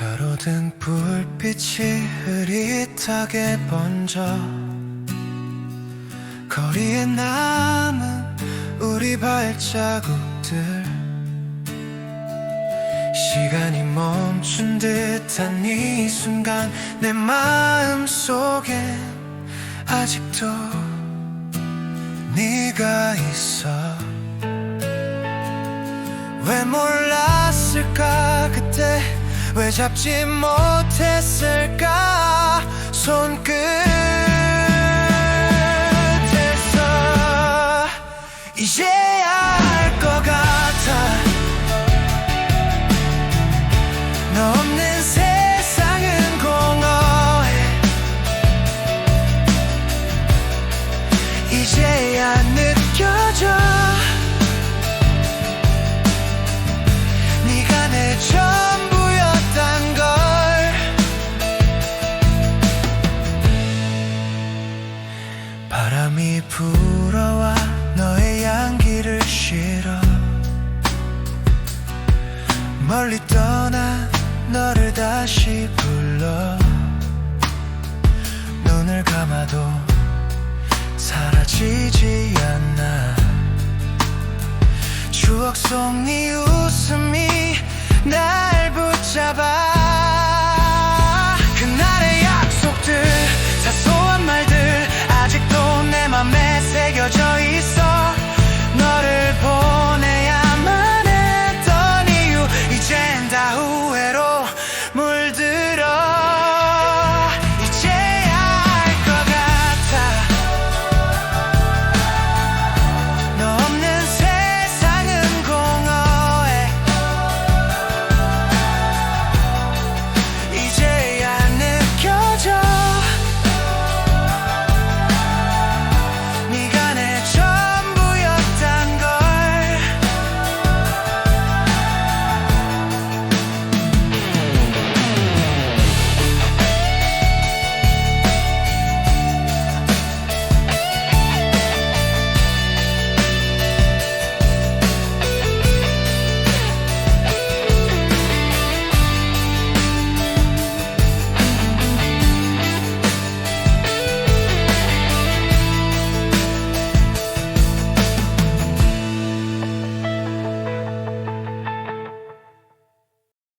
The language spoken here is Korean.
가로등 불빛이 흐릿하게 번져 거리에 남은 우리 발자국들 시간이 멈춘 듯한 이 순간 내 마음 속에 아직도 네가 있어. 왜 몰랐을까 왜 잡지 못했을까? 손끝에서 이제 바람이 불어와 너의 향기를 실어 멀리 떠난 너를 다시 불러 눈을 감아도 사라지지 않아. 추억 속네